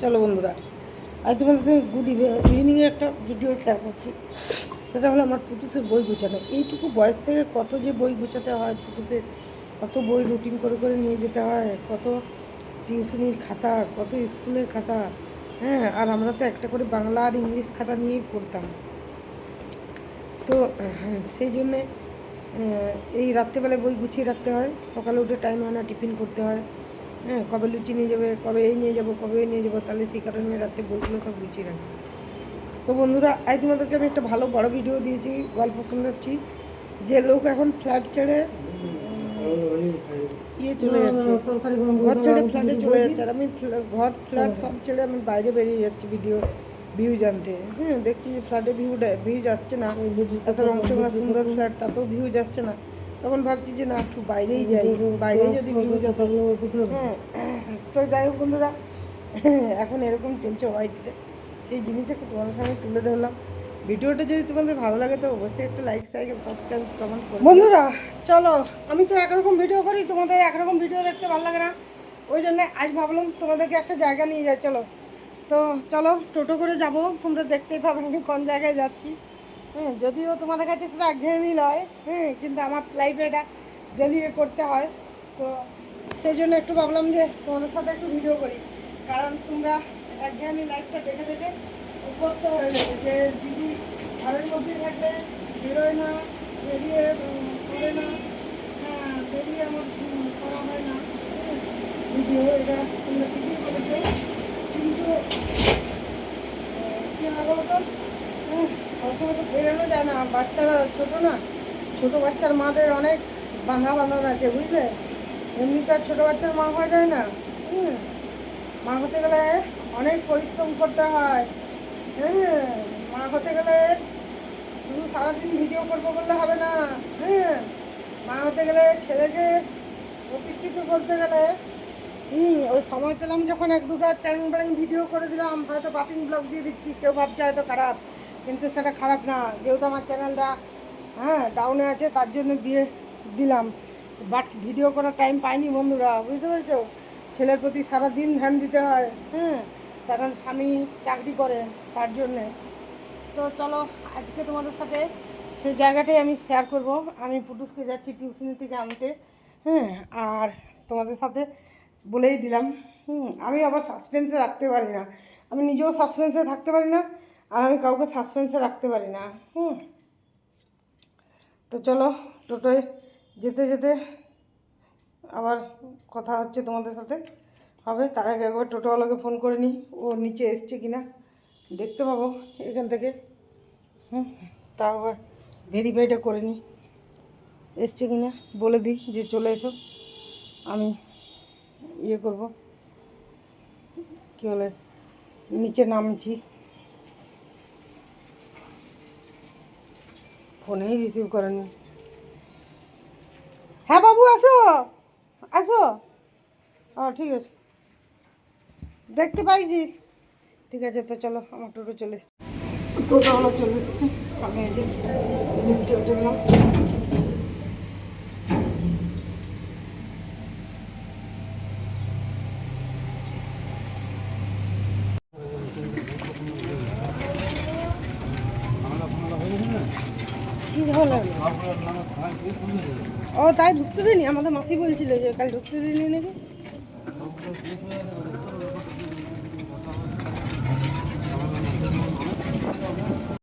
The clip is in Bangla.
চলো বন্ধুরা আজ তোমাদের সঙ্গে গুড ইভিনিংয়ে একটা ভিডিও শেয়ার করছি। সেটা হলো আমার পুটুসের বই গুছানো। এইটুকু বয়স থেকে কত যে বই গুছাতে হয় পুটুসের কত বই রুটিন করে করে নিয়ে যেতে হয় কত টিউশনির খাতা কত স্কুলের খাতা হ্যাঁ আর আমরা তো একটা করে বাংলা আর ইংলিশ খাতা নিয়েই পড়তাম। তো হ্যাঁ, সেই জন্যে এই রাত্রেবেলায় বই গুছিয়ে রাখতে হয় সকালে উঠে টাইম হয় না টিফিন করতে হয়। হ্যাঁ কবে লুচি নিয়ে যাবে কবে এই নিয়ে যাব কবে এই নিয়ে যাব তাহলে সেই কারণে রাত্রে বইগুলো সব গুছিয়ে রাখি। তো বন্ধুরা আজ তোমাদেরকে আমি একটা ভালো বড় ভিডিও দিয়েছি গল্প শোনাচ্ছি। যে লোক এখন ফ্ল্যাট ছেড়ে ইয়ে চলে যাচ্ছে। ঘর ছেড়ে ফ্ল্যাটে চলে যাচ্ছে। আর আমি ঘর ফ্ল্যাট সব ছেড়ে আমি বাইরে বেরিয়ে যাচ্ছি ভিডিও ভিউ জানতে। হ্যাঁ দেখছি যে ফ্ল্যাটে ভিউ ভিউজ আসছে না। এত রংচঙা সুন্দর ফ্ল্যাট তাতেও ভিউজ আসছে না। তখন ভাবছি যে না একটু বাইরেই যাই। বাইরে যদি হ্যাঁ তো যাই হোক বন্ধুরা এখন এরকম চলছে হোয়াইটে সেই জিনিস একটু তোমাদের সামনে তুলে ধরলাম। ভিডিওটা যদি তোমাদের ভালো লাগে তো অবশ্যই একটা লাইক সাইকেল সাবস্ক্রাইব কমেন্ট করো বন্ধুরা চলো আমি তো একরকম ভিডিও করি তোমাদের একরকম ভিডিও দেখতে ভালো লাগে না। ওই জন্য আজ ভাবলাম তোমাদেরকে একটা জায়গা নিয়ে যাই চলো। তো চলো টোটো করে যাব। তোমরা দেখতেই পাবে আমি কোন জায়গায় যাচ্ছি। হ্যাঁ যদিও তোমাদের কাছে সেটা একঘেয়েমি নয় হ্যাঁ কিন্তু আমার লাইফে এটা ডেলি করতে হয়। তো সেই জন্য একটু ভাবলাম যে তোমাদের সাথে একটু ভিডিও করি। কারণ তোমরা একঘেয়েমি লাইফটা দেখে দেখে অভ্যস্ত হয়ে গেছে যে দিদি ঘরের মধ্যে থাকলে বেরোয় না বেরিয়ে করে না হ্যাঁ বেরিয়ে আমার করা হয় না ভিডিও এটা তোমরা ঠিকই বলেছ। কিন্তু কী হয় বলো তো উম, সবসময় তো বেরোনো যায় না। বাচ্চারা ছোটো না। ছোটো বাচ্চার মাদের অনেক বাঁধা বাঁধন আছে, বুঝলে? এমনি তো আর ছোটো বাচ্চার মা হওয়া যায় না। হুম। মা হতে গেলে অনেক পরিশ্রম করতে হয়। হ্যাঁ মা হতে গেলে শুধু সারাদিন ভিডিও করব বললে হবে না। হ্যাঁ মা হতে গেলে ছেলেকে প্রতিষ্ঠিত করতে গেলে, হুম, ওই সময় পেলাম যখন এক দুটো চ্যানেল ব্যাং ভিডিও করে দিলাম। হয়তো বাপিং ব্লগ দিয়ে দিচ্ছি, কেউ ভাবছে হয়তো খারাপ। কিন্তু সেটা খারাপ না। যেহেতু আমার চ্যানেলটা হ্যাঁ ডাউনে আছে, তার জন্য দিয়ে দিলাম। বাট ভিডিও করার টাইম পাইনি বন্ধুরা, বুঝতে পেরেছ? ছেলের প্রতি সারা দিন ধ্যান দিতে হয় হ্যাঁ কারণ স্বামী চাকরি করে তার জন্যে। তো চলো, আজকে তোমাদের সাথে সেই জায়গাটাই আমি শেয়ার করব। আমি পুটুসকে যাচ্ছি টিউশনি থেকে আনতে হ্যাঁ আর তোমাদের সাথে বলেই দিলাম, হুম, আমি আবার সাসপেন্সে রাখতে পারি না। আমি নিজেও সাসপেন্সে থাকতে পারি না আর আমি কাউকে সাসপেন্সে রাখতে পারি না, হুম। তো চলো, টোটোয় যেতে যেতে আবার কথা হচ্ছে তোমাদের সাথে। হবে, তার আগে একবার টোটোওয়ালাকে ফোন করে নিই, ও নিচে এসছে কিনা দেখতে পাবো এখান থেকে, হুম। তা আবার ভেরিফাইটা করে নিই, এসছে কিনা বলে দিই যে চলে এসো, আমি ইয়ে করব। কী বলে, নিচে নামছি। ফোনেই রিসিভ করেন হ্যাঁ বাবু, আসো। আসো। ও ঠিক আছে। দেখতে পাইছি। ঠিক আছে, তো চলো, আমার টোটো চলে এসছে। টোটোওয়ালা চলে এসছে। আমি লিফটে উঠে কি ও তাই ঢুকতে দিনি আমাদের মাসি বলছিল যে কাল ঢুকতে দিনি নাকি?